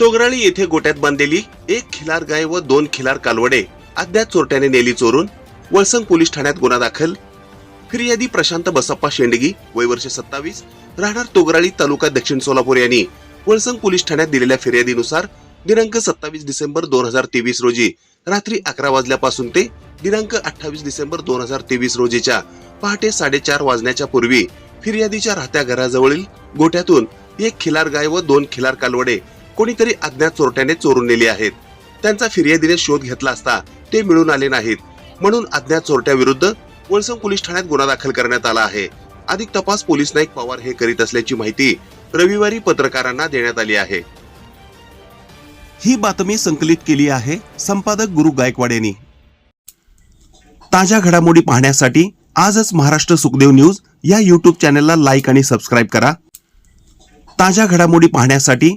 तोगराळी येथे गोट्यात बांधलेली एक खिलार गाय व दोन खिलार कालवडे अज्ञात चोरट्याने नेली चोरून वळसंग पोलीस ठाण्यात गुन्हा दाखल. फिर्यादी प्रशांत बसप्पा शेंडगी वय वर्ष सत्तावीस राहणार तोगराळी तालुका दक्षिण सोलापूर यांनी वळसंग पोलीस ठाण्यात दिलेल्या फिर्यादीनुसार दिनांक सत्तावीस डिसेंबर दोन हजार तेवीस रोजी रात्री अकरा वाजल्यापासून ते दिनांक अठ्ठावीस डिसेंबर दोन हजार तेवीस रोजीच्या पहाटे साडेचार वाजण्याच्या पूर्वी फिर्यादीच्या राहत्या घराजवळील गोठ्यातून एक खिलार गाय व दोन खिलार कालवडे कोणीतरी अज्ञात चोरट्याने चोरून नेली आहेत. त्यांचा फिर्यादीने शोध घेतला असता ते मिळून आले नाहीत. म्हणून अज्ञात चोरट्याविरुद्ध वळसंग पोलीस ठाण्यात गुन्हा दाखल करण्यात आला आहे. अधिक तपास पोलीस नाईक पवार हे करीत असल्याची माहिती रविवारी पत्रकारांना देण्यात आली आहे. ही बातमी संकलित केली आहे संपादक गुरु गायकवाड यांनी. ताज्या घडामोडी पाहण्यासाठी आजच महाराष्ट्र सुखदेव न्यूज या यूट्यूब चॅनलला लाईक आणि सबस्क्राईब करा. ताज्या घडामोडी पाहण्यासाठी